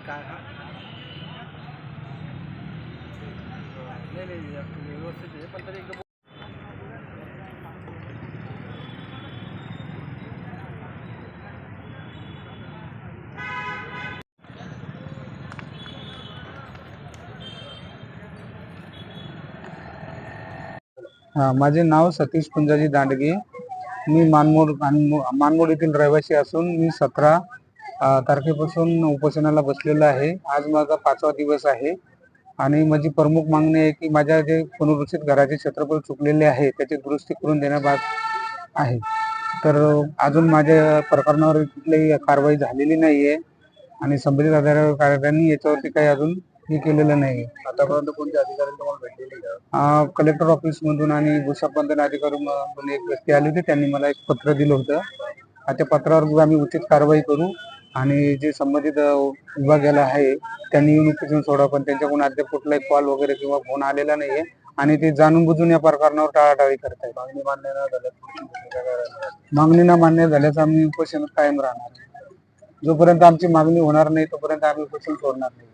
काय हा? नाही नाही व्यवस्थित आहे पण तरी एकदा माझे नाव सतीश पुंजाजी दांडगे. मी मानमोड मानमोड येथील रहिवासी असून मी सतरा तारखेपासून उपोषणाला बसलेलो आहे. आज माझा पाचवा दिवस आहे. आणि माझी प्रमुख मागणी आहे की माझ्या जे पुनर्रचित घराचे क्षेत्रफळ चुकलेले आहे त्याची दुरुस्ती करून देण्याबाद आहे. तर अजून माझ्या प्रकरणावर कुठलीही कारवाई झालेली नाहीये. आणि संबंधित अधिकाऱ्यांनी याच्यावरती काही अजून हे केलेलं नाही आतापर्यंत कोणत्या अधिकाऱ्यांनी तुम्हाला भेटलेली का कलेक्टर ऑफिस मधून आणि भूसंपादन अधिकारी मधून एक व्यक्ती आली होती. त्यांनी मला एक पत्र दिलं होतं. त्या पत्रावर आम्ही उचित कारवाई करू. आणि जे संबंधित विभागाला आहे त्यांनी येऊन उपोषण सोडा पण त्यांच्याकडून अद्याप कुठलाही कॉल वगैरे किंवा फोन आलेला नाहीये. आणि ते जाणून बुजून या प्रकरणावर टाळाटाळी करतायत. मागणी मान्य न झाल्यास राहणार? मागणी न मान्य झाल्यास आम्ही उपोषणात कायम राहणार. जोपर्यंत आमची मागणी होणार नाही तोपर्यंत आम्ही उपोषण सोडणार नाही.